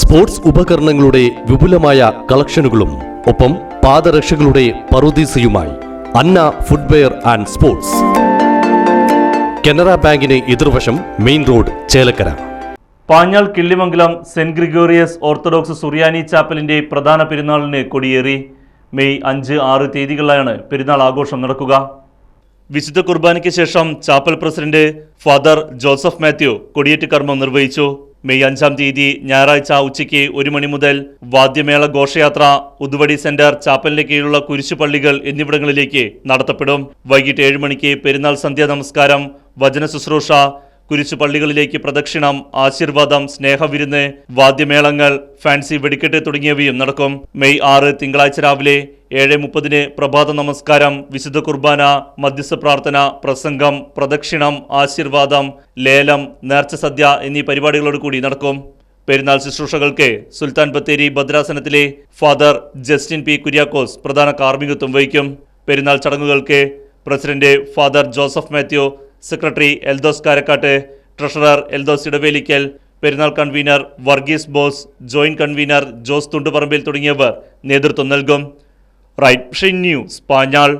Sports ഉപകരണങ്ങളുടെ വിപുലമായ കളക്ഷനുകളും ഒപ്പം പാദരക്ഷകളുടെ പറുദീസയുമായി Anna footwear and sports. Canara ബാങ്കിന് എതിർവശം main road Chelakkara. Panjal Killimangalam Saint Gregorios Orthodox സുറിയാനി ചാപ്പലിന്റെ പ്രധാന പെരുന്നാളിന് കൊടിയേറി. മെയ് അഞ്ച് ആറ് തീയതികളിലാണ് പെരുന്നാൾ ആഘോഷം നടക്കുക. വിശുദ്ധ കുർബാനയ്ക്ക് ശേഷം chapel president father Joseph Mathew കൊടിയേറ്റ് കർമ്മം നിർവഹിച്ചു. മെയ് അഞ്ചാം തീയതി ഞായറാഴ്ച ഉച്ചയ്ക്ക് ഒരു മണി മുതൽ വാദ്യമേള ഘോഷയാത്ര ഉതുവടി സെന്റർ ചാപ്പലിന് കീഴിലുള്ള കുരിശുപള്ളികൾ എന്നിവിടങ്ങളിലേക്ക് നടത്തപ്പെടും. വൈകിട്ട് ഏഴ് മണിക്ക് പെരുന്നാൾ സന്ധ്യാ നമസ്കാരം വചന ശുശ്രൂഷ കുരിശുപള്ളികളിലേക്ക് പ്രദക്ഷിണം ആശീർവാദം സ്നേഹവിരുന്ന് വാദ്യമേളങ്ങൾ ഫാൻസി വെടിക്കെട്ട് തുടങ്ങിയവയും നടക്കും. മെയ് ആറ് തിങ്കളാഴ്ച രാവിലെ ഏഴ് മുപ്പതിന് പ്രഭാത നമസ്കാരം വിശുദ്ധ കുർബാന മധ്യസ്ഥ പ്രാർത്ഥന പ്രസംഗം പ്രദക്ഷിണം ആശീർവാദം ലേലം നേർച്ച സദ്യ എന്നീ പരിപാടികളോട് കൂടി നടക്കും. പെരുന്നാൾ ശുശ്രൂഷകൾക്ക് സുൽത്താൻ ബത്തേരി ഭദ്രാസനത്തിലെ ഫാദർ ജസ്റ്റിൻ പി കുര്യാക്കോസ് പ്രധാന കാർമ്മികത്വം വഹിക്കും. പെരുന്നാൾ ചടങ്ങുകൾക്ക് president father Joseph Mathew secretary Eldhose Karakkat treasurer Eldhose Edavelikkal പെരുന്നാൾ convener Varghese Bose joint convener Jose Thundupparambil തുടങ്ങിയവർ നേതൃത്വം നൽകും. Right News Panjal.